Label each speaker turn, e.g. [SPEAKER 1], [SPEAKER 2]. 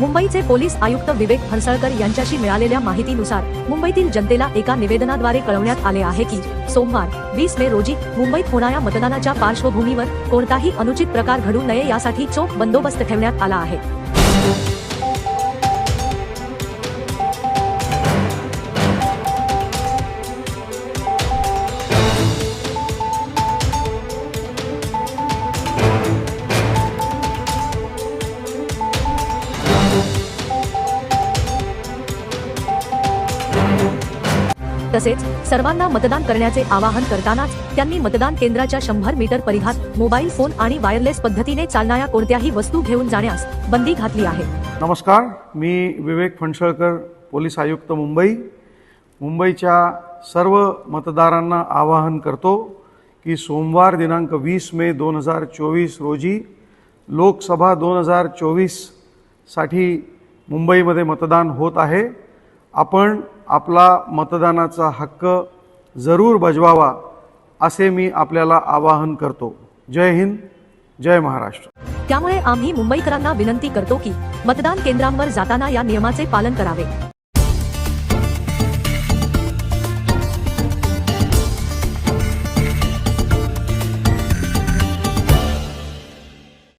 [SPEAKER 1] मुंबईचे पोलीस आयुक्त विवेक हंसळकर यांच्याशी मिळालेल्या माहितीनुसार मुंबईतील जनतेला एका निवेदनाद्वारे कळवण्यात आले आहे की सोमवार वीस मे रोजी मुंबईत होणाऱ्या मतदानाच्या पार्श्वभूमीवर कोणताही अनुचित प्रकार घडू नये यासाठी चोख बंदोबस्त ठेवण्यात आला आहे. तसेच सर्वांना मतदान करण्याचे आवाहन करतानाच त्यांनी मतदान केंद्राच्या शंभर मीटर परिघात मोबाईल फोन आणि वायरलेस पद्धतीने चालणाऱ्या कोणत्याही वस्तू घेऊन जाण्यास बंदी घातली आहे.
[SPEAKER 2] नमस्कार मी विवेक फणसळकर पोलीस आयुक्त मुंबई. मुंबईच्या सर्व मतदारांना आवाहन करतो की सोमवार दिनांक वीस मे दोन हजार चोवीस रोजी लोकसभा दोन हजार चोवीससाठी मुंबईमध्ये मतदान होत आहे. आपण आपला मतदानाचा हक्क जरूर बजवावा असे मी आपल्याला आवाहन करतो. जय हिंद जय महाराष्ट्र.
[SPEAKER 1] त्यामुळे आम्ही मुंबईकरांना विनंती करतो की मतदान केंद्रांवर जाताना या नियमाचे पालन करावे.